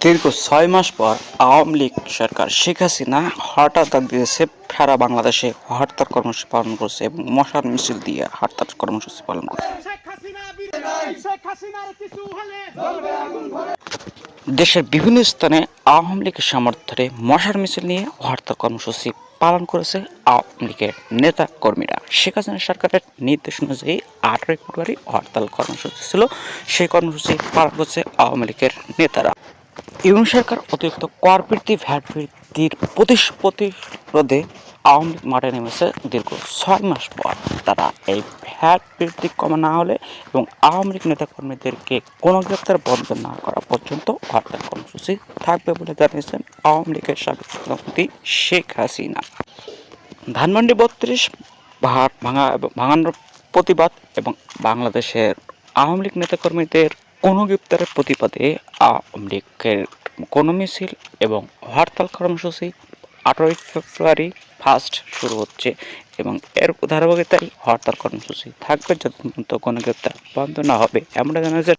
দীর্ঘ ছয় মাস পর আওয়ামী লীগ সরকার শেখ হাসিনা হঠাৎ দিয়েছে সারা বাংলাদেশে হরতাল কর্মসূচি পালন করছে এবং মশার মিছিল দিয়ে হরতাল কর্মসূচি পালন করছে। দেশের বিভিন্ন স্থানে আওয়ামী লীগের সমর্থনে মশার মিছিল নিয়ে হরতাল কর্মসূচি পালন করেছে আওয়ামী লীগের নেতা কর্মীরা। শেখ হাসিনা সরকারের নির্দেশ অনুযায়ী আঠারোই ফেব্রুয়ারি হরতাল কর্মসূচি ছিল। সেই কর্মসূচি পালন করছে আওয়ামী লীগের নেতারা। ইউন সরকার অতিরিক্ত কর বৃদ্ধি ভ্যাট বৃদ্ধির প্রতিরোধে আওয়ামী লীগ মাঠে নেমেছে দীর্ঘ ছয় মাস পর। তারা এই ভ্যাট বৃদ্ধি কমা না হলে এবং আওয়ামী লীগ নেতাকর্মীদেরকে কোনো গ্রেপ্তার বন্ধ না করা পর্যন্ত হরতাল কর্মসূচি থাকবে বলে জানিয়েছেন আওয়ামী লীগের সাবেক প্রধানমন্ত্রী শেখ হাসিনা। ধানমন্ডি বত্রিশ ভাঙা ভাঙানোর প্রতিবাদ এবং বাংলাদেশের আওয়ামী লীগ নেতাকর্মীদের কোনো গ্রেপ্তারের প্রতিবাদে আওয়ামী লীগের কোনো মিছিল এবং হরতাল কর্মসূচি আঠারোই ফেব্রুয়ারি ফার্স্ট শুরু হচ্ছে এবং এর ধারাবাহিকতায় হরতাল কর্মসূচি থাকবে যত পর্যন্ত কোনো গ্রেপ্তার বন্ধ না হবে, এমনটা জানা যায়